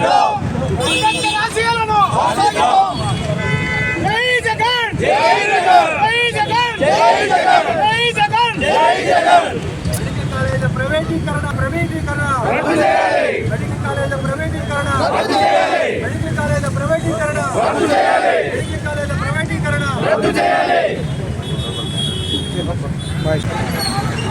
అంబేద్కర్ ఆశయాలను జై జగన్! జై జగన్! జై జగన్! జై జగన్! జై జగన్! మెడికల్ కాలేజీల ప్రైవేటీకరణ ప్రైవేటీకరణ! మెడికల్ కాలేజీల ప్రైవేటీకరణ!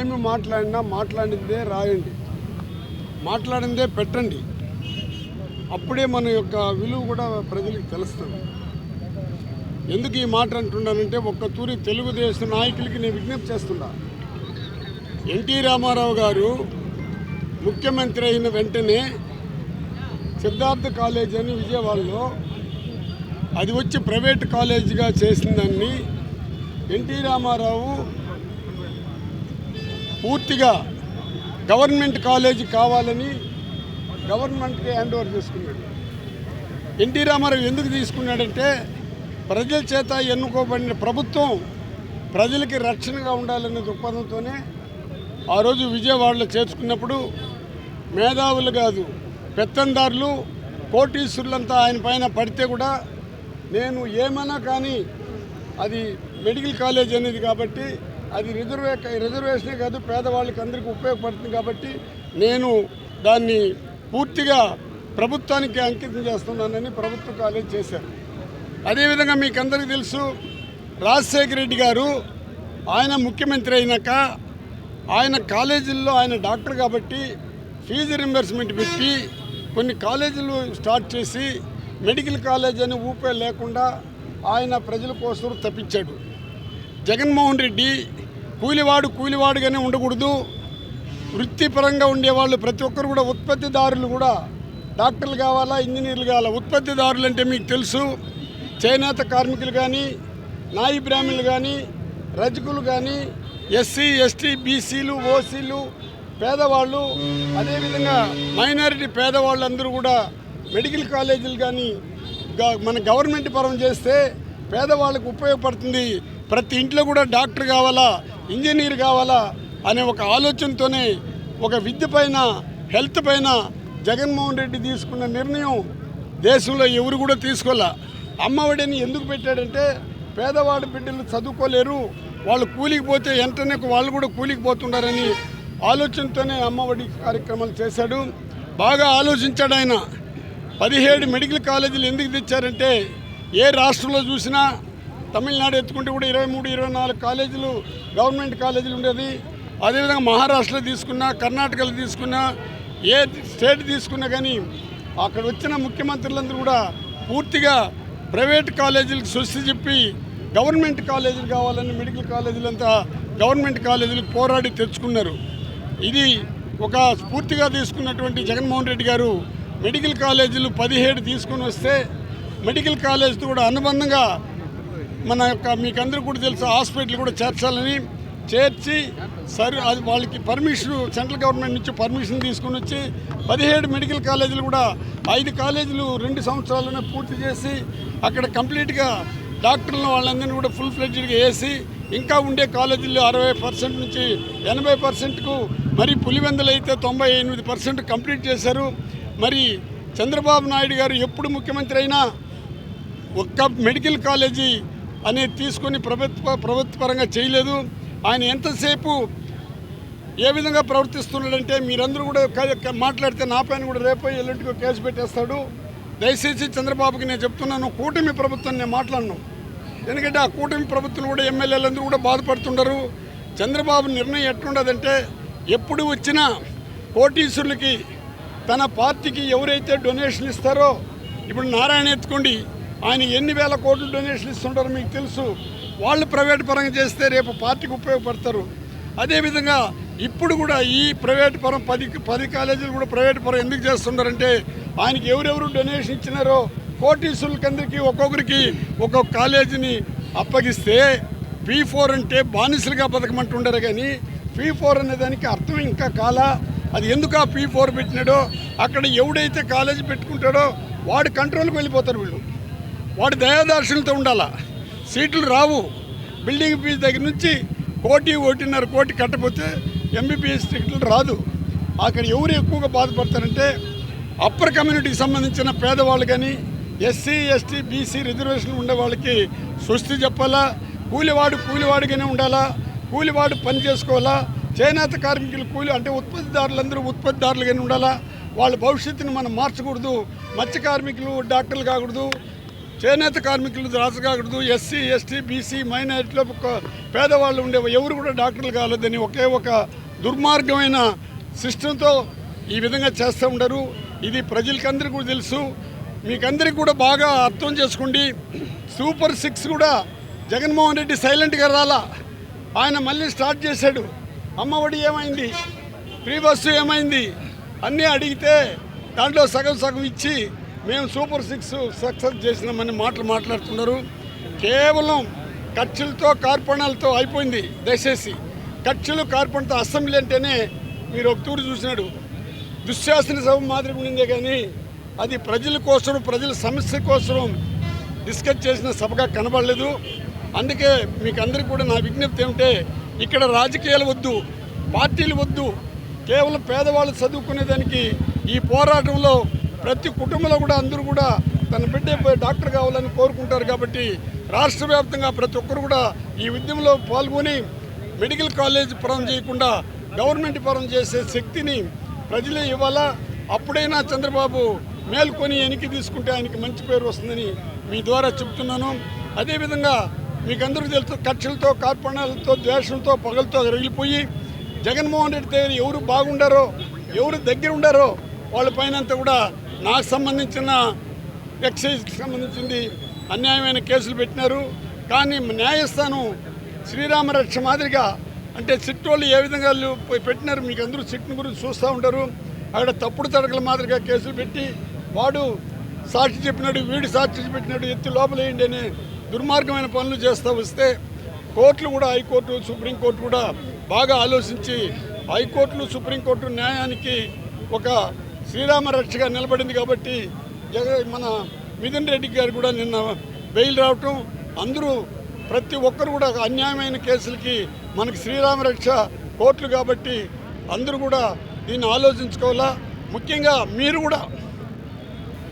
ఏమి మాట్లాడినా మాట్లాడిందే రాయండి. మాట్లాడిందే పెట్టండి. అప్పుడే మన యొక్క విలువ కూడా ప్రజలకు తెలుస్తుంది. ఎందుకు ఈ మాట అంటున్నానంటే ఒక్క తూరి తెలుగుదేశం నాయకులకి నేను విజ్ఞప్తి చేస్తున్నా. ఎన్టీ రామారావు గారు ముఖ్యమంత్రి అయిన వెంటనే సిద్ధార్థ కాలేజ్ అని విజయవాడలో అది వచ్చి ప్రైవేట్ కాలేజీగా చేసిందాన్ని ఎన్టీ రామారావు పూర్తిగా గవర్నమెంట్ కాలేజీ కావాలని గవర్నమెంట్కి హ్యాండ్ ఓవర్ చేసుకున్నాడు. ఎన్టీ రామారావు ఎందుకు తీసుకున్నాడంటే ప్రజల చేత ఎన్నుకోబడిన ప్రభుత్వం ప్రజలకి రక్షణగా ఉండాలనే దృక్పథంతోనే ఆ రోజు విజయవాడలో చేర్చుకున్నప్పుడు మేధావులు కాదు పెత్తందారులు కోటీశ్వరులంతా ఆయన పైన పడితే కూడా నేను ఏమైనా కానీ అది మెడికల్ కాలేజ్ అనేది కాబట్టి అది రిజర్వే రిజర్వేషనే కాదు పేదవాళ్ళకి అందరికీ ఉపయోగపడుతుంది కాబట్టి నేను దాన్ని పూర్తిగా ప్రభుత్వానికి అంకితం చేస్తున్నానని ప్రభుత్వ కాలేజ్ చేశారు. అదేవిధంగా మీకు అందరికీ తెలుసు రాజశేఖర రెడ్డి గారు ఆయన ముఖ్యమంత్రి అయినాక ఆయన కాలేజీల్లో ఆయన డాక్టర్ కాబట్టి ఫీజు రింబర్స్మెంట్ పెట్టి కొన్ని కాలేజీలు స్టార్ట్ చేసి మెడికల్ కాలేజ్ అని ఊపే లేకుండా ఆయన ప్రజల కోసం తప్పించాడు. జగన్మోహన్ రెడ్డి కూలివాడు కూలివాడుగానే ఉండకూడదు. వృత్తిపరంగా ఉండేవాళ్ళు ప్రతి ఒక్కరు కూడా ఉత్పత్తిదారులు కూడా డాక్టర్లు కావాలా ఇంజనీర్లు కావాలా? ఉత్పత్తిదారులు అంటే మీకు తెలుసు. చేనేత కార్మికులు కానీ నాయి బ్రాహ్మణులు కానీ రజకులు కానీ ఎస్సీ ఎస్టీ బీసీలు ఓసీలు పేదవాళ్ళు అదేవిధంగా మైనారిటీ పేదవాళ్ళందరూ కూడా మెడికల్ కాలేజీలు కానీ మన గవర్నమెంట్ పరం చేస్తే పేదవాళ్ళకు ఉపయోగపడుతుంది. ప్రతి ఇంట్లో కూడా డాక్టర్ కావాలా ఇంజనీర్ కావాలా అనే ఒక ఆలోచనతోనే ఒక విద్య పైన హెల్త్ పైన జగన్మోహన్ రెడ్డి తీసుకున్న నిర్ణయం దేశంలో ఎవరు కూడా తీసుకోలే. అమ్మఒడిని ఎందుకు పెట్టాడంటే పేదవాడి బిడ్డలు చదువుకోలేరు వాళ్ళు కూలికి పోతే వెంటనే వాళ్ళు కూడా కూలికి పోతున్నారని ఆలోచనతోనే అమ్మఒడి కార్యక్రమాలు చేశాడు. బాగా ఆలోచించాడు ఆయన. పదిహేడు మెడికల్ కాలేజీలు ఎందుకు తెచ్చారంటే ఏ రాష్ట్రంలో చూసినా తమిళనాడు ఎత్తుకుంటే కూడా ఇరవై మూడు ఇరవై నాలుగు కాలేజీలు గవర్నమెంట్ కాలేజీలు ఉండేది అదేవిధంగా మహారాష్ట్రలో తీసుకున్నా కర్ణాటకలో తీసుకున్నా ఏ స్టేట్ తీసుకున్నా కానీ అక్కడ వచ్చిన ముఖ్యమంత్రులందరూ కూడా పూర్తిగా ప్రైవేట్ కాలేజీలకు సృష్టి చెప్పి గవర్నమెంట్ కాలేజీలు కావాలని మెడికల్ కాలేజీలంతా గవర్నమెంట్ కాలేజీలకు పోరాడి తెచ్చుకున్నారు. ఇది ఒక స్ఫూర్తిగా తీసుకున్నటువంటి జగన్మోహన్ రెడ్డి గారు మెడికల్ కాలేజీలు పదిహేడు తీసుకొని వస్తే మెడికల్ కాలేజీతో కూడా అనుబంధంగా మన యొక్క మీకు కూడా తెలుసు హాస్పిటల్ కూడా చేర్చాలని చేర్చి సరి అది వాళ్ళకి పర్మిషన్ సెంట్రల్ గవర్నమెంట్ నుంచి పర్మిషన్ తీసుకుని వచ్చి పదిహేడు మెడికల్ కాలేజీలు కూడా ఐదు కాలేజీలు రెండు సంవత్సరాలనే పూర్తి చేసి అక్కడ కంప్లీట్గా డాక్టర్లను వాళ్ళందరినీ కూడా ఫుల్ ఫ్లెడ్జ్డ్గా వేసి ఇంకా ఉండే కాలేజీల్లో అరవై పర్సెంట్ నుంచి ఎనభై పర్సెంట్కు మరి పులివెందులు అయితే తొంభై ఎనిమిది పర్సెంట్ కంప్లీట్ చేశారు. మరి చంద్రబాబు నాయుడు గారు ఎప్పుడు ముఖ్యమంత్రి అయినా ఒక్క మెడికల్ కాలేజీ అనేది తీసుకొని ప్రభుత్వ ప్రభుత్వపరంగా చేయలేదు. ఆయన ఎంతసేపు ఏ విధంగా ప్రవర్తిస్తున్నాడంటే మీరందరూ కూడా మాట్లాడితే నా పైన కూడా రేపు ఎల్లుంటికి కేసు పెట్టేస్తాడు. దయచేసి చంద్రబాబుకి నేను చెప్తున్నాను కూటమి ప్రభుత్వం నేను మాట్లాడను. ఎందుకంటే ఆ కూటమి ప్రభుత్వం కూడా ఎమ్మెల్యేలందరూ కూడా బాధపడుతుండరు. చంద్రబాబు నిర్ణయం ఎట్లుండదంటే ఎప్పుడు వచ్చినా కోటీశ్వరులకి తన పార్టీకి ఎవరైతే డొనేషన్ ఇస్తారో ఇప్పుడు నారాయణ ఎత్తుకోండి. ఆయన ఎన్ని వేల కోట్లు డొనేషన్ ఇస్తుంటారో మీకు తెలుసు. వాళ్ళు ప్రైవేట్ పరంగా చేస్తే రేపు పార్టీకి ఉపయోగపడతారు. అదేవిధంగా ఇప్పుడు కూడా ఈ ప్రైవేట్ పరం పది పది కాలేజీలు కూడా ప్రైవేట్ పరం ఎందుకు చేస్తున్నారంటే ఆయనకి ఎవరెవరు డొనేషన్ ఇచ్చినారో కోటీసులకందరికీ ఒక్కొక్కరికి ఒక్కొక్క కాలేజీని అప్పగిస్తే పీ ఫోర్ అంటే బానిసలుగా బతకమంటుండరు కానీ పీ ఫోర్ అనే దానికి అర్థం ఇంకా కాలా? అది ఎందుకు ఆ పీ ఫోర్ పెట్టినాడో అక్కడ ఎవడైతే కాలేజీ పెట్టుకుంటాడో వాడు కంట్రోల్కి వెళ్ళిపోతారు వీళ్ళు. వాడు దయాదార్శులతో ఉండాలా? సీట్లు రావు. బిల్డింగ్ ఫీజు దగ్గర నుంచి కోటి ఒకటిన్నర కోటి కట్టపోతే ఎంబీబీఎస్ సీట్లు రాదు. అక్కడ ఎవరు ఎక్కువగా బాధపడతారంటే అప్పర్ కమ్యూనిటీకి సంబంధించిన పేదవాళ్ళు కానీ ఎస్సీ ఎస్టీ బీసీ రిజర్వేషన్ ఉండే వాళ్ళకి స్వస్తి చెప్పాలా? కూలివాడు కూలివాడిగానే ఉండాలా? కూలివాడు పని చేసుకోవాలా? చేనేత కార్మికులు కూలి అంటే ఉత్పత్తిదారులందరూ ఉత్పత్తిదారులుగానే ఉండాలా? వాళ్ళ భవిష్యత్తుని మనం మార్చకూడదు. మత్స్య కార్మికులు డాక్టర్లు కాకూడదు. చేనేత కార్మికులు రాజు కాకూడదు ఎస్సీ ఎస్టీ బీసీ మైనారిటీలో ఒక పేదవాళ్ళు ఉండే ఎవరు కూడా డాక్టర్లు కాలేదని ఒకే ఒక దుర్మార్గమైన సిస్టంతో ఈ విధంగా చేస్తూ ఉండరు. ఇది ప్రజలకందరికీ కూడా తెలుసు. మీకందరికీ కూడా బాగా అర్థం చేసుకోండి. సూపర్ సిక్స్ కూడా జగన్మోహన్ రెడ్డి సైలెంట్గా రాలా. ఆయన మళ్ళీ స్టార్ట్ చేశాడు. అమ్మఒడి ఏమైంది? ఫ్రీ బస్సు ఏమైంది? అన్నీ అడిగితే దాంట్లో సగం సగం ఇచ్చి మేము సూపర్ సిక్స్ సక్సెస్ చేసినామని మాటలు మాట్లాడుతున్నారు. కేవలం ఖర్చులతో కార్పణాలతో అయిపోయింది దయచేసి. ఖర్చులు కార్పణతో అసెంబ్లీ అంటేనే మీరు ఒక తూరు చూసినాడు. దుశ్శాసన సభ మాదిరి ఉండిందే కానీ అది ప్రజల కోసం ప్రజల సమస్య కోసం డిస్కస్ చేసిన సభగా కనబడలేదు. అందుకే మీకు అందరికీ కూడా నా విజ్ఞప్తి ఏమిటంటే ఇక్కడ రాజకీయాలు వద్దు పార్టీలు వద్దు. కేవలం పేదవాళ్ళు చదువుకునేదానికి ఈ పోరాటంలో ప్రతి కుటుంబంలో కూడా అందరూ కూడా తన బిడ్డ డాక్టర్ కావాలని కోరుకుంటారు కాబట్టి రాష్ట్ర వ్యాప్తంగా ప్రతి ఒక్కరు కూడా ఈ ఉద్యమంలో పాల్గొని మెడికల్ కాలేజ్ పరం చేయకుండా గవర్నమెంట్ పరం చేసే శక్తిని ప్రజలే ఇవ్వాలా? అప్పుడైనా చంద్రబాబు మేల్కొని వెనక్కి తీసుకుంటే ఆయనకి మంచి పేరు వస్తుందని మీ ద్వారా చెప్తున్నాను అదేవిధంగా మీకు అందరూ తెలుసు కక్షలతో కార్పణాలతో ద్వేషంతో పగలతో రగిలిపోయి జగన్మోహన్ రెడ్డి దగ్గర ఎవరు బాగుండారో ఎవరు దగ్గర ఉండారో వాళ్ళ పైన అంతా కూడా నాకు సంబంధించిన ఎక్సైజ్కి సంబంధించింది అన్యాయమైన కేసులు పెట్టినారు. కానీ న్యాయస్థానం శ్రీరామరక్ష మాదిరిగా అంటే సిట్ వాళ్ళు ఏ విధంగా పోయి పెట్టినారు మీకు అందరూ సిట్ని గురించి చూస్తూ ఉంటారు. అక్కడ తప్పుడు తడకల మాదిరిగా కేసులు పెట్టి వాడు సాక్షి చెప్పినాడు వీడు సాక్షి పెట్టినాడు ఎత్తి లోపలేయండి అనే దుర్మార్గమైన పనులు చేస్తూ వస్తే కోర్టులు కూడా హైకోర్టు సుప్రీంకోర్టు కూడా బాగా ఆలోచించి హైకోర్టులు సుప్రీంకోర్టు న్యాయానికి ఒక శ్రీరామ రక్షగా నిలబడింది కాబట్టి జగ మన మిథున్ రెడ్డి గారు కూడా నిన్న బెయిల్ రావటం అందరూ ప్రతి ఒక్కరు కూడా అన్యాయమైన కేసులకి మనకి శ్రీరామ రక్ష కోర్టులు కాబట్టి అందరూ కూడా దీన్ని ఆలోచించుకోవాలా? ముఖ్యంగా మీరు కూడా.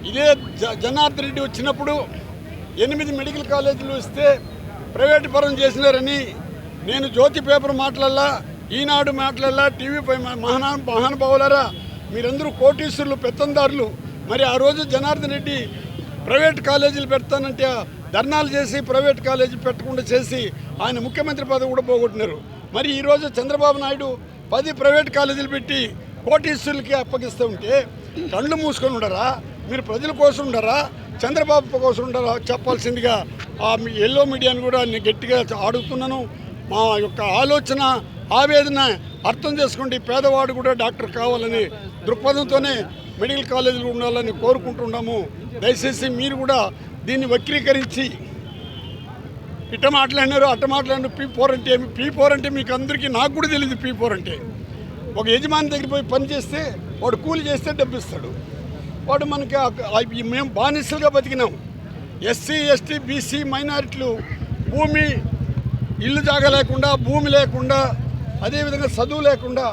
ఇదే జ జనార్దన్ రెడ్డి వచ్చినప్పుడు ఎనిమిది మెడికల్ కాలేజీలు ఇస్తే ప్రైవేట్ పరం చేసినారని నేను జ్యోతి పేపర్ మాట్లాడలా ఈనాడు మాట్లాడలా టీవీ పై మహానా మహానుభావులారా మీరందరూ కోటీశ్వరులు పెత్తందారులు. మరి ఆ రోజు జనార్దన్ రెడ్డి ప్రైవేట్ కాలేజీలు పెడతానంటే ధర్నాలు చేసి ప్రైవేట్ కాలేజీ పెట్టకుండా చేసి ఆయన ముఖ్యమంత్రి పదవి కూడా పోగొట్టినారు. మరి ఈరోజు చంద్రబాబు నాయుడు పది ప్రైవేట్ కాలేజీలు పెట్టి కోటీశ్వరులకి అప్పగిస్తూ ఉంటే కళ్ళు మూసుకొని ఉండరా? మీరు ప్రజల కోసం ఉండరా? చంద్రబాబు కోసం ఉండరా? చెప్పాల్సిందిగా ఆ మీ ఎల్లో మీడియాని కూడా నేను గట్టిగా అడుగుతున్నాను మా యొక్క ఆలోచన ఆవేదన అర్థం చేసుకుంటే పేదవాడు కూడా డాక్టర్ కావాలని దృక్పథంతోనే మెడికల్ కాలేజీలు ఉండాలని కోరుకుంటున్నాము. దయచేసి మీరు కూడా దీన్ని వక్రీకరించి ఇట్ట మాట్లాడినారు అట్ట మాట్లాడినారు పీ ఫోర్ అంటే ఏమి? పీ ఫోర్ అంటే మీకు అందరికీ నాకు కూడా తెలియదు పీ ఫోర్ అంటే. ఒక యజమాని దగ్గర పోయి పని చేస్తే వాడు కూలి చేస్తే డబ్బిస్తాడు. వాడు మనకి మేము బానిసలుగా బతికినాం. ఎస్సీ ఎస్టీ బీసీ మైనారిటీలు భూమి ఇల్లు జాగా లేకుండా భూమి లేకుండా అదేవిధంగా చదువు లేకుండా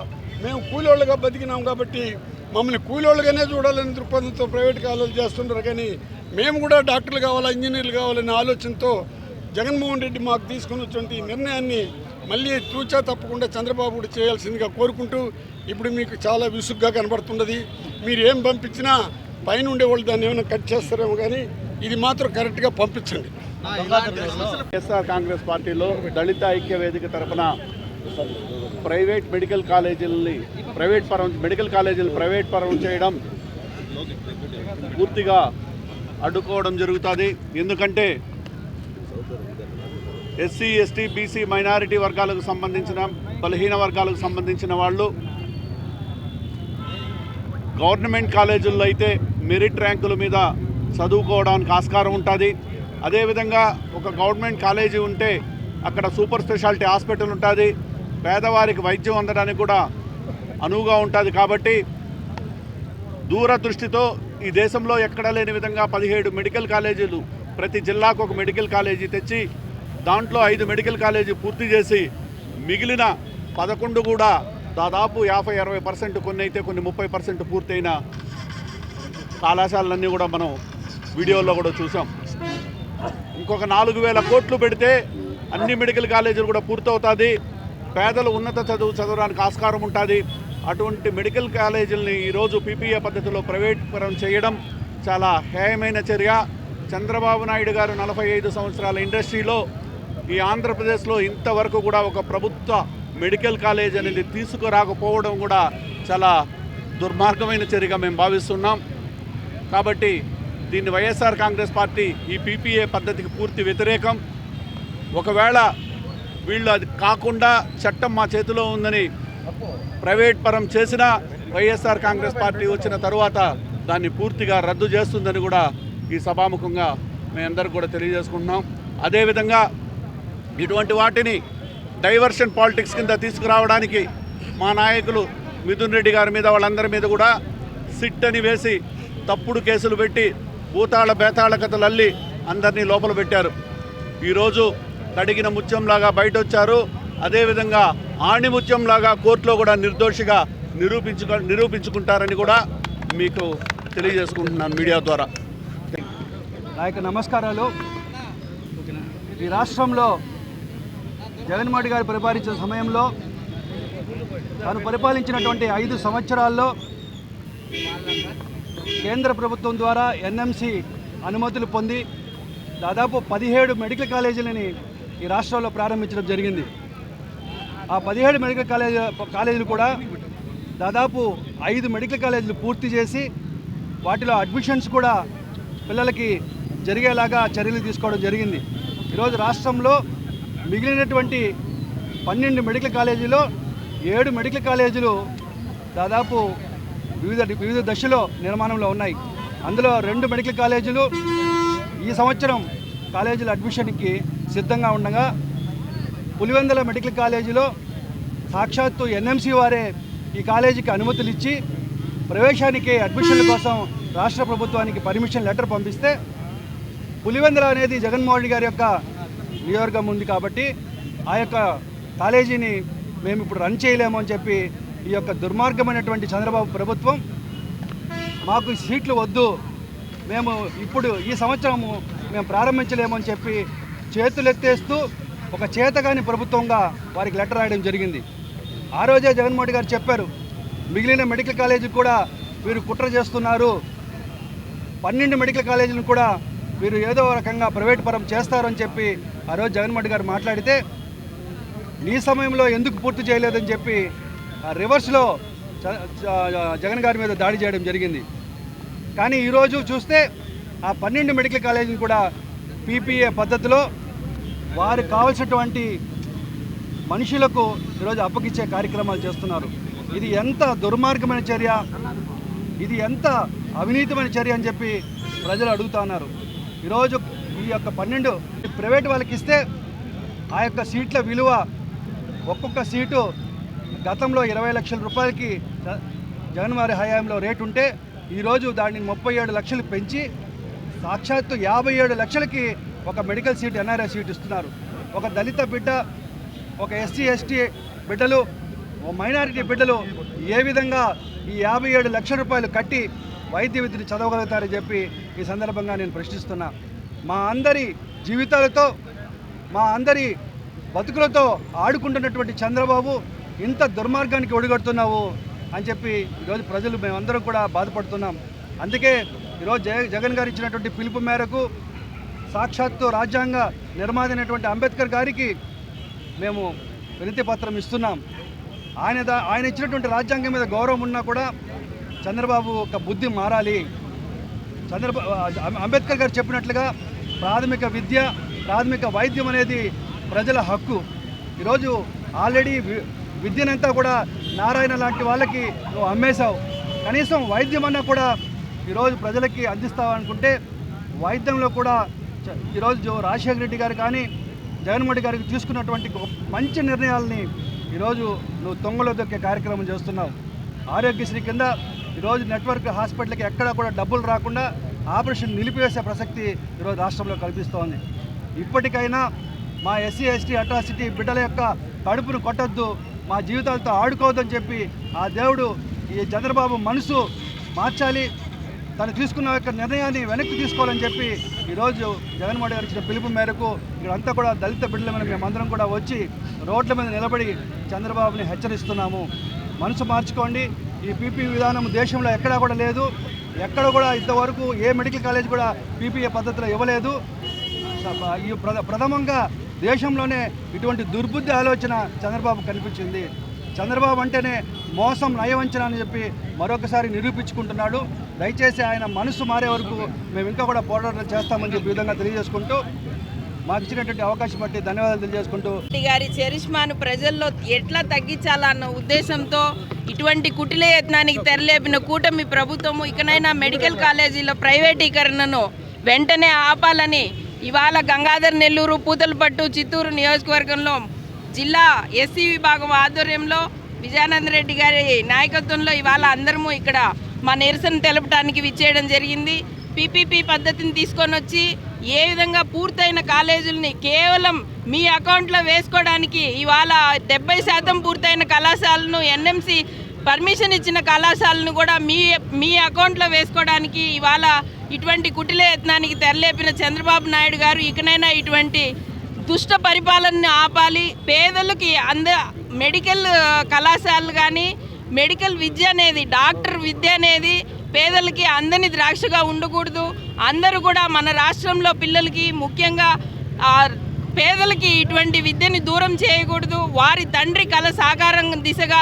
మేము కూలోళ్ళుగా బతికినాం కాబట్టి మమ్మల్ని కూలోళ్ళుగానే చూడాలని దృక్పథంతో ప్రైవేట్ కాలేజీలు చేస్తుంటారు. కానీ మేము కూడా డాక్టర్లు కావాలా ఇంజనీర్లు కావాలనే ఆలోచనతో జగన్మోహన్ రెడ్డి మాకు తీసుకుని నిర్ణయాన్ని మళ్ళీ తూచా తప్పకుండా చంద్రబాబు కూడా చేయాల్సిందిగా కోరుకుంటూ ఇప్పుడు మీకు చాలా విసుగ్గా కనబడుతున్నది. మీరు ఏం పంపించినా పైన ఉండే వాళ్ళు దాన్ని ఏమైనా కట్ చేస్తారేమో కానీ ఇది మాత్రం కరెక్ట్గా పంపించండి. ఎస్ఆర్ కాంగ్రెస్ పార్టీలో దళిత ఐక్య వేదిక తరఫున ప్రైవేట్ మెడికల్ కాలేజీలని ప్రైవేట్ పరం మెడికల్ కాలేజీలు ప్రైవేట్ పరం చేయడం పూర్తిగా అడ్డుకోవడం జరుగుతుంది. ఎందుకంటే ఎస్సీ ఎస్టీ బీసీ మైనారిటీ వర్గాలకు సంబంధించిన బలహీన వర్గాలకు సంబంధించిన వాళ్ళు గవర్నమెంట్ కాలేజీల్లో అయితే మెరిట్ ర్యాంకుల మీద చదువుకోవడానికి ఆస్కారం ఉంటుంది. అదేవిధంగా ఒక గవర్నమెంట్ కాలేజీ ఉంటే అక్కడ సూపర్ స్పెషాలిటీ హాస్పిటల్ ఉంటుంది. పేదవారికి వైద్యం అందడానికి కూడా అనువుగా ఉంటుంది కాబట్టి దూరదృష్టితో ఈ దేశంలో ఎక్కడా లేని విధంగా పదిహేడు మెడికల్ కాలేజీలు ప్రతి జిల్లాకు ఒక మెడికల్ కాలేజీ తెచ్చి దాంట్లో ఐదు మెడికల్ కాలేజీ పూర్తి చేసి మిగిలిన పదకొండు కూడా దాదాపు యాభై అరవై పర్సెంట్ కొన్ని అయితే కొన్ని ముప్పై పర్సెంట్ పూర్తయిన కళాశాలలన్నీ కూడా మనం వీడియోలో కూడా చూసాం. ఇంకొక నాలుగు వేల కోట్లు పెడితే అన్ని మెడికల్ కాలేజీలు కూడా పూర్తవుతుంది. పేదలు ఉన్నత చదువు చదవడానికి ఆస్కారం ఉంటుంది. అటువంటి మెడికల్ కాలేజీలని ఈరోజు పీపీఏ పద్ధతిలో ప్రైవేట్పరం చేయడం చాలా హేయమైన చర్య. చంద్రబాబు నాయుడు గారు నలభై ఐదు సంవత్సరాల ఇండస్ట్రీలో ఈ ఆంధ్రప్రదేశ్లో ఇంతవరకు కూడా ఒక ప్రభుత్వ మెడికల్ కాలేజ్ అనేది తీసుకురాకపోవడం కూడా చాలా దుర్మార్గమైన చర్యగా మేము భావిస్తున్నాం. కాబట్టి దీన్ని వైఎస్ఆర్ కాంగ్రెస్ పార్టీ ఈ పీపీఏ పద్ధతికి పూర్తి వ్యతిరేకం. ఒకవేళ వీళ్ళు అది కాకుండా చట్టం మా చేతిలో ఉందని ప్రైవేట్ పరం చేసిన వైఎస్ఆర్ కాంగ్రెస్ పార్టీ వచ్చిన తరువాత దాన్ని పూర్తిగా రద్దు చేస్తుందని కూడా ఈ సభాముఖంగా మేమందరికి కూడా తెలియజేసుకుంటున్నాం. అదేవిధంగా ఇటువంటి వాటిని డైవర్షన్ పాలిటిక్స్ కింద తీసుకురావడానికి మా నాయకులు మిథున్ రెడ్డి గారి మీద వాళ్ళందరి మీద కూడా సిట్ అని వేసి తప్పుడు కేసులు పెట్టి భూతాళ బేతాళ కథలు అల్లి అందరినీ లోపల పెట్టారు. ఈరోజు కడిగిన ముత్యంలాగా బయట వచ్చారు అదేవిధంగా ఆణిముత్యంలాగా కోర్టులో కూడా నిర్దోషిగా నిరూపించుకు నిరూపించుకుంటారని కూడా మీకు తెలియజేసుకుంటున్నాను మీడియా ద్వారా. నాయక నమస్కారాలు. ఈ రాష్ట్రంలో జగన్మోహన్ గారు పరిపాలించిన సమయంలో తాను పరిపాలించినటువంటి ఐదు సంవత్సరాల్లో కేంద్ర ప్రభుత్వం ద్వారా ఎన్ఎంసి అనుమతులు పొంది దాదాపు పదిహేడు మెడికల్ కాలేజీలని ఈ రాష్ట్రంలో ప్రారంభించడం జరిగింది. ఆ పదిహేడు మెడికల్ కాలేజీ కాలేజీలు కూడా దాదాపు ఐదు మెడికల్ కాలేజీలు పూర్తి చేసి వాటిలో అడ్మిషన్స్ కూడా పిల్లలకి జరిగేలాగా చర్యలు తీసుకోవడం జరిగింది. ఈరోజు రాష్ట్రంలో మిగిలినటువంటి పన్నెండు మెడికల్ కాలేజీలో ఏడు మెడికల్ కాలేజీలు దాదాపు వివిధ వివిధ దశలో నిర్మాణంలో ఉన్నాయి. అందులో రెండు మెడికల్ కాలేజీలు ఈ సంవత్సరం కాలేజీల అడ్మిషన్కి సిద్ధంగా ఉండగా పులివెందుల మెడికల్ కాలేజీలో సాక్షాత్తు ఎన్ఎంసి వారే ఈ కాలేజీకి అనుమతులు ఇచ్చి ప్రవేశానికి అడ్మిషన్ల కోసం రాష్ట్ర ప్రభుత్వానికి పర్మిషన్ లెటర్ పంపిస్తే పులివెందుల అనేది జగన్మోహన్ రెడ్డి గారి యొక్క నియోజకం ఉంది కాబట్టి ఆ యొక్క కాలేజీని మేము ఇప్పుడు రన్ చేయలేము అని చెప్పి ఈ యొక్క దుర్మార్గమైనటువంటి చంద్రబాబు ప్రభుత్వం మాకు సీట్లు వద్దు. మేము ఇప్పుడు ఈ సంవత్సరము మేము ప్రారంభించలేమని చెప్పి చేతులెత్తేస్తూ ఒక చేతగాని ప్రభుత్వంగా వారికి లెటర్ రాయడం జరిగింది. ఆ రోజే జగన్మోహన్ గారు చెప్పారు మిగిలిన మెడికల్ కాలేజీకి కూడా వీరు కుట్ర చేస్తున్నారు. పన్నెండు మెడికల్ కాలేజీలను కూడా వీరు ఏదో రకంగా ప్రైవేట్ పరం చేస్తారని చెప్పి ఆ రోజు జగన్మోహన్ గారు మాట్లాడితే నీ సమయంలో ఎందుకు పూర్తి చేయలేదని చెప్పి ఆ రివర్స్లో జగన్ గారి మీద దాడి చేయడం జరిగింది. కానీ ఈరోజు చూస్తే ఆ పన్నెండు మెడికల్ కాలేజీని కూడా పీపీఏ పద్ధతిలో వారికి కావలసినటువంటి మనుషులకు ఈరోజు అప్పగిచ్చే కార్యక్రమాలు చేస్తున్నారు. ఇది ఎంత దుర్మార్గమైన చర్య? ఇది ఎంత అవినీతిమైన చర్య అని చెప్పి ప్రజలు అడుగుతా ఉన్నారు. ఈరోజు ఈ యొక్క పన్నెండు ప్రైవేట్ వాళ్ళకి ఇస్తే ఆ యొక్క సీట్ల విలువ ఒక్కొక్క సీటు గతంలో ఇరవై లక్షల రూపాయలకి జ- హయాంలో రేటు ఉంటే ఈరోజు దాన్ని ముప్పై ఏడు లక్షలు పెంచి సాక్షాత్తు యాభై ఏడు లక్షలకి ఒక మెడికల్ సీట్ ఎన్ఆర్ఐ సీట్ ఇస్తున్నారు. ఒక దళిత బిడ్డ ఒక ఎస్సీ ఎస్టీ బిడ్డలు ఓ మైనారిటీ బిడ్డలు ఏ విధంగా ఈ యాభై ఏడు లక్షల రూపాయలు కట్టి వైద్య విద్యను చదవగలుగుతారని చెప్పి ఈ సందర్భంగా నేను ప్రశ్నిస్తున్నా. మా అందరి జీవితాలతో మా అందరి బతుకులతో ఆడుకుంటున్నటువంటి చంద్రబాబు ఇంత దుర్మార్గానికి ఒడిగడుతున్నావు అని చెప్పి ఈరోజు ప్రజలు మేమందరం కూడా బాధపడుతున్నాం. అందుకే ఈరోజు జగన్ గారు ఇచ్చినటువంటి పిలుపు మేరకు సాక్షాత్తు రాజ్యాంగ నిర్మాదైనటువంటి అంబేద్కర్ గారికి మేము వినతి పత్రం ఇస్తున్నాం. ఆయన దా ఆయన ఇచ్చినటువంటి రాజ్యాంగం మీద గౌరవం ఉన్నా కూడా చంద్రబాబు ఒక బుద్ధి మారాలి. చంద్రబాబు అంబేద్కర్ గారు చెప్పినట్లుగా ప్రాథమిక విద్య ప్రాథమిక వైద్యం అనేది ప్రజల హక్కు. ఈరోజు ఆల్రెడీ వి- విద్యనంతా కూడా నారాయణ లాంటి వాళ్ళకి నువ్వు అమ్మేశావు. కనీసం వైద్యం అన్నా కూడా ఈరోజు ప్రజలకి అందిస్తావు అనుకుంటే వైద్యంలో కూడా ఈరోజు రాజశేఖర రెడ్డి గారు కానీ జగన్మోహన్ గారికి తీసుకున్నటువంటి మంచి నిర్ణయాలని ఈరోజు నువ్వు తొంగలో దొక్కే కార్యక్రమం చేస్తున్నావు. ఆరోగ్యశ్రీ కింద ఈరోజు నెట్వర్క్ హాస్పిటల్కి ఎక్కడా కూడా డబ్బులు రాకుండా ఆపరేషన్ నిలిపివేసే ప్రసక్తి ఈరోజు రాష్ట్రంలో కల్పిస్తోంది. ఇప్పటికైనా మా ఎస్సీ ఎస్టీ అట్రాసిటీ బిడ్డల యొక్క కడుపును కొట్టద్దు మా జీవితాలతో ఆడుకోవద్దని చెప్పి ఆ దేవుడు ఈ చంద్రబాబు మనసు మార్చాలి. తను తీసుకున్న యొక్క నిర్ణయాన్ని వెనక్కి తీసుకోవాలని చెప్పి ఈరోజు జగన్మోహన్ గారు ఇచ్చిన పిలుపు మేరకు ఇక్కడంతా కూడా దళిత బిడ్డల మీద మేమందరం కూడా వచ్చి రోడ్ల మీద నిలబడి చంద్రబాబుని హెచ్చరిస్తున్నాము. మనసు మార్చుకోండి. ఈ పీపీ విధానం దేశంలో ఎక్కడా కూడా లేదు. ఎక్కడ కూడా ఇంతవరకు ఏ మెడికల్ కాలేజ్ కూడా పీపీఏ పద్ధతిలో ఇవ్వలేదు. ఈ ప్రథ ప్రథమంగా దేశంలోనే ఇటువంటి దుర్బుద్ధి ఆలోచన చంద్రబాబు కనిపించింది. చంద్రబాబు అంటేనే మోసం నయవంచన అని చెప్పి మరొకసారి నిరూపించుకుంటున్నాడు. దయచేసి ఆయన మనసు మారే వరకు మేము ఇంకా కూడా పోరాటం చేస్తామని చెప్పి విధంగా తెలియజేసుకుంటూ మాకు ఇచ్చినటువంటి అవకాశం బట్టి ధన్యవాదాలు తెలియజేసుకుంటూ గారి చరిష్మాను ప్రజల్లో ఎట్లా తగ్గించాలన్న ఉద్దేశంతో ఇటువంటి కుటిల యత్నానికి తెరలేపిన కూటమి ప్రభుత్వము ఇకనైనా మెడికల్ కాలేజీల ప్రైవేటీకరణను వెంటనే ఆపాలని ఇవాళ గంగాధర్ నెల్లూరు పూతలపట్టు చిత్తూరు నియోజకవర్గంలో జిల్లా ఎస్సీ విభాగం ఆధ్వర్యంలో విజయానంద రెడ్డి గారి నాయకత్వంలో ఇవాళ అందరము ఇక్కడ మా నిరసన తెలపడానికి విచ్చేయడం జరిగింది. పీపీపీ పద్ధతిని తీసుకొని వచ్చి ఏ విధంగా పూర్తయిన కాలేజీలని కేవలం మీ అకౌంట్లో వేసుకోవడానికి ఇవాళ డెబ్బై శాతం పూర్తయిన కళాశాలను ఎన్ఎంసి పర్మిషన్ ఇచ్చిన కళాశాలను కూడా మీ మీ అకౌంట్లో వేసుకోవడానికి ఇవాళ ఇటువంటి కుటిల యత్నానికి తెరలేపిన చంద్రబాబు నాయుడు గారు ఇకనైనా ఇటువంటి దుష్ట పరిపాలనని ఆపాలి. పేదలకి అంద మెడికల్ కళాశాలలు కానీ మెడికల్ విద్య అనేది డాక్టర్ విద్య అనేది పేదలకి అందని ద్రాక్షగా ఉండకూడదు. అందరూ కూడా మన రాష్ట్రంలో పిల్లలకి ముఖ్యంగా పేదలకి ఇటువంటి విద్యని దూరం చేయకూడదు. వారి తండ్రి కళ సాకారం దిశగా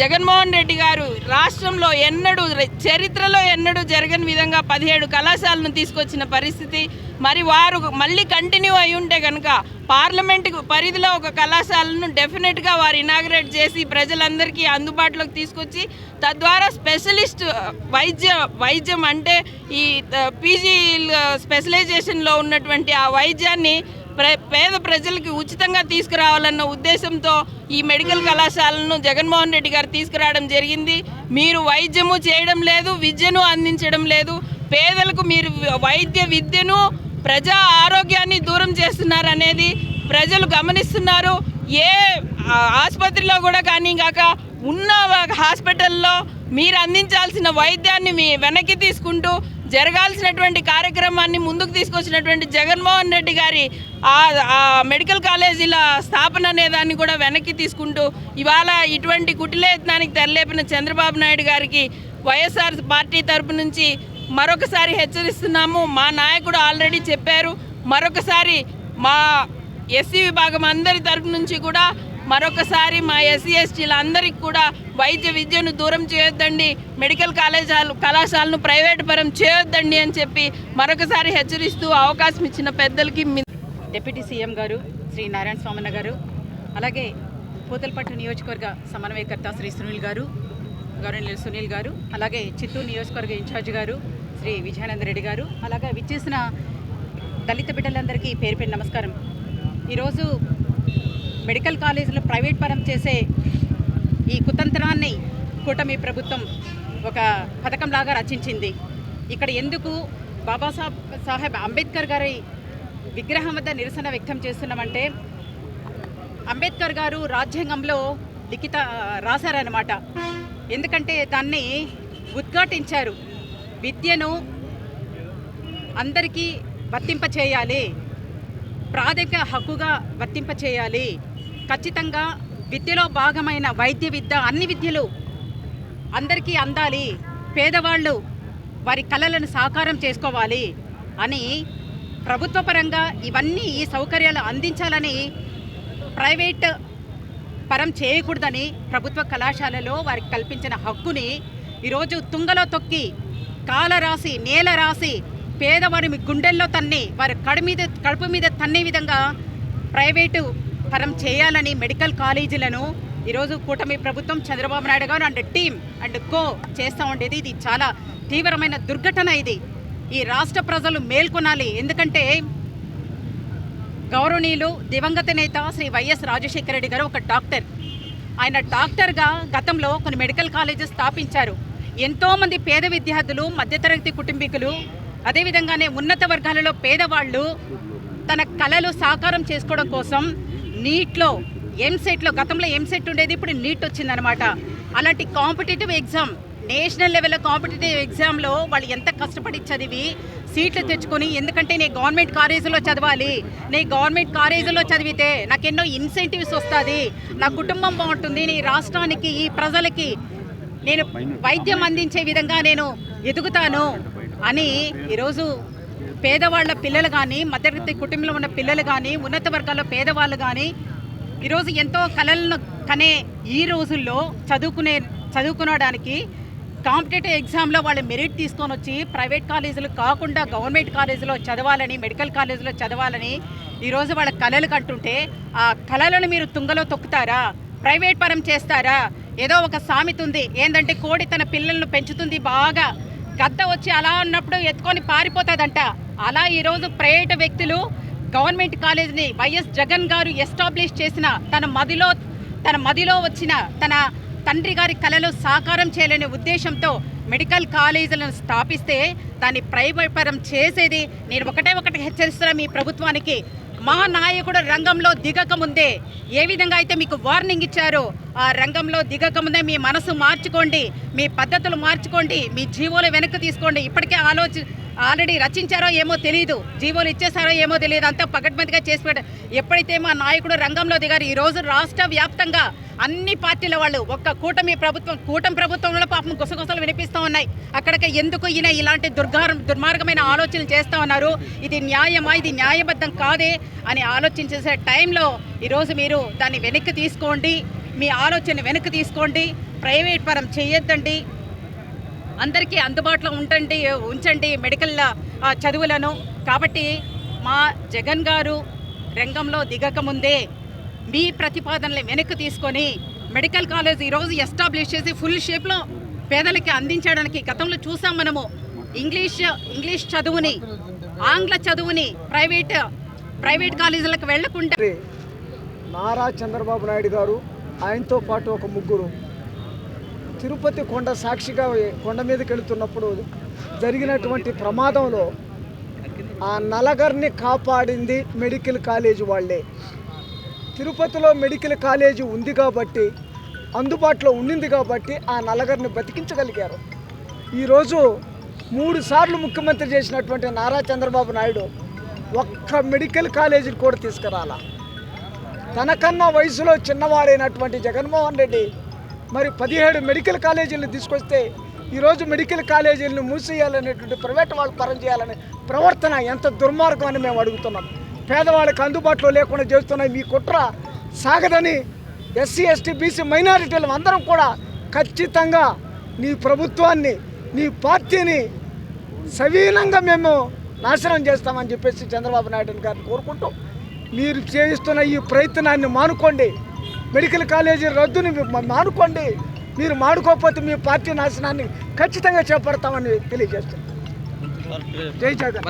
జగన్మోహన్ రెడ్డి గారు రాష్ట్రంలో ఎన్నడూ చరిత్రలో ఎన్నడూ జరగని విధంగా పదిహేడు కళాశాలను తీసుకొచ్చిన పరిస్థితి. మరి వారు మళ్ళీ కంటిన్యూ అయి ఉంటే కనుక పార్లమెంట్ పరిధిలో ఒక కళాశాలను డెఫినెట్గా వారు ఇనాగ్రేట్ చేసి ప్రజలందరికీ అందుబాటులోకి తీసుకొచ్చి తద్వారా స్పెషలిస్ట్ వైద్య వైద్యం అంటే ఈ పీజీ స్పెషలైజేషన్లో ఉన్నటువంటి ఆ వైద్యాన్ని పేద ప్రజలకి ఉచితంగా తీసుకురావాలన్న ఉద్దేశంతో ఈ మెడికల్ కళాశాలను జగన్మోహన్ రెడ్డి గారు తీసుకురావడం జరిగింది. మీరు వైద్యము చేయడం లేదు విద్యను అందించడం లేదు. పేదలకు మీరు వైద్య విద్యను ప్రజా ఆరోగ్యాన్ని దూరం చేస్తున్నారనేది ప్రజలు గమనిస్తున్నారు. ఏ ఆసుపత్రిలో కూడా కానీ కాక ఉన్న హాస్పిటల్లో మీరు అందించాల్సిన వైద్యాన్ని మీ వెనక్కి తీసుకుంటూ జరగాల్సినటువంటి కార్యక్రమాన్ని ముందుకు తీసుకొచ్చినటువంటి జగన్మోహన్ రెడ్డి గారి ఆ మెడికల్ కాలేజీల స్థాపన అనే దాన్ని కూడా వెనక్కి తీసుకుంటూ ఇవాళ ఇటువంటి కుటిలయత్నానికి తెరలేపిన చంద్రబాబు నాయుడు గారికి వైఎస్ఆర్ పార్టీ తరపు నుంచి మరొకసారి హెచ్చరిస్తున్నాము. మా నాయకుడు ఆల్రెడీ చెప్పారు. మరొకసారి మా ఎస్సీ విభాగం అందరి తరపు నుంచి కూడా మరొకసారి మా ఎస్సీ ఎస్టీలందరికీ కూడా వైద్య విద్యను దూరం చేయొద్దండి మెడికల్ కాలేజాలు కళాశాలను ప్రైవేట్ పరం చేయొద్దండి అని చెప్పి మరొకసారి హెచ్చరిస్తూ అవకాశం ఇచ్చిన పెద్దలకి డిప్యూటీ సీఎం గారు శ్రీ నారాయణ స్వామన్న గారు అలాగే పూతలపట్టు నియోజకవర్గ సమన్వయకర్త శ్రీ సునీల్ గారు గవర్నర్ సునీల్ గారు అలాగే చిత్తూరు నియోజకవర్గ ఇన్ఛార్జ్ గారు శ్రీ విజయానంద రెడ్డి గారు అలాగే విచ్చేసిన దళిత బిడ్డలందరికీ పేరు పేరు నమస్కారం. ఈరోజు మెడికల్ కాలేజీలో ప్రైవేట్ పరం చేసే ఈ కుతంత్రాన్ని కూటమి ప్రభుత్వం ఒక పథకంలాగా రచించింది. ఇక్కడ ఎందుకు బాబాసాహెబ్ సాహెబ్ అంబేద్కర్ గారి విగ్రహం వద్ద నిరసన వ్యక్తం చేస్తున్నామంటే అంబేద్కర్ గారు రాజ్యాంగంలో లిఖిత రాశారనమాట ఎందుకంటే దాన్ని ఉద్ఘాటించారు. విద్యను అందరికీ వర్తింపచేయాలి. ప్రాథమిక హక్కుగా వర్తింపచేయాలి. ఖచ్చితంగా విద్యలో భాగమైన వైద్య విద్య అన్ని విద్యలు అందరికీ అందాలి. పేదవాళ్ళు వారి కళలను సాకారం చేసుకోవాలి అని ప్రభుత్వ పరంగా ఇవన్నీ ఈ సౌకర్యాలు అందించాలని ప్రైవేట్ పరం చేయకూడదని ప్రభుత్వ కళాశాలలో వారికి కల్పించిన హక్కుని ఈరోజు తుంగలో తొక్కి కాల రాసి నేల రాసి పేదవారి గుండెల్లో తన్ని వారి కడు మీద కడుపు మీద తన్నే విధంగా ప్రైవేటు పరం చేయాలని మెడికల్ కాలేజీలను ఈరోజు కూటమి ప్రభుత్వం చంద్రబాబు నాయుడు గారు అండ్ టీం అండ్ కో చేస్తూ ఉండేది. ఇది చాలా తీవ్రమైన దుర్ఘటన ఇది. ఈ రాష్ట్ర ప్రజలు మేల్కొనాలి. ఎందుకంటే గౌరవనీయులు దివంగత నేత శ్రీ వైఎస్ రాజశేఖర రెడ్డి గారు ఒక డాక్టర్. ఆయన డాక్టర్గా గతంలో కొన్ని మెడికల్ కాలేజెస్ స్థాపించారు. ఎంతోమంది పేద విద్యార్థులు మధ్యతరగతి కుటుంబీకులు అదేవిధంగానే ఉన్నత వర్గాలలో పేదవాళ్ళు తన కళలు సాకారం చేసుకోవడం కోసం నీట్లో ఎంసెట్లో గతంలో ఎంసెట్ ఉండేది ఇప్పుడు నీట్ వచ్చిందనమాట. అలాంటి కాంపిటేటివ్ ఎగ్జామ్ నేషనల్ లెవెల్లో కాంపిటేటివ్ ఎగ్జామ్లో వాళ్ళు ఎంత కష్టపడి చదివి సీట్లు తెచ్చుకొని ఎందుకంటే నేను గవర్నమెంట్ కాలేజీలో చదవాలి నేను గవర్నమెంట్ కాలేజీలో చదివితే నాకు ఎన్నో ఇన్సెంటివ్స్ వస్తుంది నా కుటుంబం బాగుంటుంది నీ రాష్ట్రానికి ఈ ప్రజలకి నేను వైద్యం అందించే విధంగా నేను ఎదుగుతాను అని ఈరోజు పేదవాళ్ళ పిల్లలు కానీ మధ్యతరగతి కుటుంబంలో ఉన్న పిల్లలు కానీ ఉన్నత వర్గాల్లో పేదవాళ్ళు కానీ ఈరోజు ఎంతో కళలను కనే ఈ రోజుల్లో చదువుకునే చదువుకునడానికి కాంపిటేటివ్ ఎగ్జామ్లో వాళ్ళు మెరిట్ తీసుకొని వచ్చి ప్రైవేట్ కాలేజీలు కాకుండా గవర్నమెంట్ కాలేజీలో చదవాలని మెడికల్ కాలేజీలో చదవాలని ఈరోజు వాళ్ళ కళలు కంటుంటే ఆ కళలను మీరు తుంగలో తొక్కుతారా? ప్రైవేట్ పరం చేస్తారా? ఏదో ఒక సామెత ఉంది. ఏంటంటే కోడి తన పిల్లలను పెంచుతుంది బాగా. గద్ద వచ్చి అలా ఉన్నప్పుడు ఎత్తుకొని పారిపోతుందంట. అలా ఈరోజు ప్రైవేట్ వ్యక్తులు గవర్నమెంట్ కాలేజీని వైఎస్ జగన్ గారు ఎస్టాబ్లిష్ చేసిన తన మదిలో తన మదిలో వచ్చిన తన తండ్రి గారి కళలు సాకారం చేయాలనే ఉద్దేశంతో మెడికల్ కాలేజీలను స్థాపిస్తే దాన్ని ప్రైవేపరం చేసేది నేను ఒకటే ఒకటి హెచ్చరిస్తున్నా మీ ప్రభుత్వానికి. మా నాయకుడు రంగంలో దిగక ముందే ఏ విధంగా అయితే మీకు వార్నింగ్ ఇచ్చారో రంగంలో దిగక ముందే మీ మనసు మార్చుకోండి మీ పద్ధతులు మార్చుకోండి మీ జీవోలు వెనక్కి తీసుకోండి. ఇప్పటికే ఆలోచి ఆల్రెడీ రచించారో ఏమో తెలియదు జీవోలు ఇచ్చేసారో ఏమో తెలియదు అంతా పగడ్బందిగా చేసి పెట్టారు ఎప్పుడైతే మా నాయకుడు రంగంలో దిగారు ఈరోజు రాష్ట్ర వ్యాప్తంగా అన్ని పార్టీల వాళ్ళు ఒక్క కూటమి ప్రభుత్వం కూటమి ప్రభుత్వంలో పాపం గుసగుసలు వినిపిస్తూ ఉన్నాయి. అక్కడికి ఎందుకు ఈయన ఇలాంటి దుర్గారం దుర్మార్గమైన ఆలోచనలు చేస్తూ ఉన్నారు? ఇది న్యాయమా? ఇది న్యాయబద్ధం కాదే? అని ఆలోచించేసే టైంలో ఈరోజు మీరు దాన్ని వెనక్కి తీసుకోండి. మీ ఆలోచన వెనక్కి తీసుకోండి. ప్రైవేట్ పరం చేయొద్దండి. అందరికీ అందుబాటులో ఉండండి ఉంచండి మెడికల్ ఆ, చదువులను. కాబట్టి మా జగన్ గారు రంగంలో దిగక ముందే మీ ప్రతిపాదనలు వెనక్కి తీసుకొని మెడికల్ కాలేజ్ ఈరోజు ఎస్టాబ్లిష్ చేసి ఫుల్ షేప్లో పేదలకి అందించడానికి గతంలో చూసాం మనము. ఇంగ్లీష్ ఇంగ్లీష్ చదువుని ఆంగ్ల చదువుని ప్రైవేట్ ప్రైవేట్ కాలేజీలకు వెళ్ళకుండా నారా చంద్రబాబు నాయుడు గారు ఆయనతో పాటు ఒక ముగ్గురు తిరుపతి కొండ సాక్షిగా కొండ మీదకి వెళుతున్నప్పుడు జరిగినటువంటి ప్రమాదంలో ఆ నలగర్ని కాపాడింది మెడికల్ కాలేజీ వాళ్ళే. తిరుపతిలో మెడికల్ కాలేజీ ఉంది కాబట్టి అందుబాటులో ఉండింది కాబట్టి ఆ నలగర్ని బతికించగలిగారు. ఈరోజు మూడు సార్లు ముఖ్యమంత్రి చేసినటువంటి నారా చంద్రబాబు నాయుడు ఒక్క మెడికల్ కాలేజీని కూడా తీసుకురాలా. తనకన్నా వయసులో చిన్నవాడైనటువంటి జగన్మోహన్ రెడ్డి మరి పదిహేడు మెడికల్ కాలేజీలను తీసుకొస్తే ఈరోజు మెడికల్ కాలేజీలను మూసేయాలనేటువంటి ప్రైవేట్ వాళ్ళు పరం చేయాలనే ప్రవర్తన ఎంత దుర్మార్గం అని మేము అడుగుతున్నాం. పేదవాళ్ళకి అందుబాటులో లేకుండా చేస్తున్న మీ కుట్ర సాగదని ఎస్సీ ఎస్టీ బీసీ మైనారిటీలు అందరం కూడా ఖచ్చితంగా నీ ప్రభుత్వాన్ని నీ పార్టీని సవీనంగా మేము నాశనం చేస్తామని చెప్పేసి చంద్రబాబు నాయుడు గారిని కోరుకుంటూ మీరు చేయిస్తున్న ఈ ప్రయత్నాన్ని మానుకోండి. మెడికల్ కాలేజీ రద్దుని మానుకోండి. మీరు మానుకోకపోతే మీ పార్టీ నాశనాన్ని ఖచ్చితంగా చేపడతామని తెలియజేస్తున్నాం జై జగన్.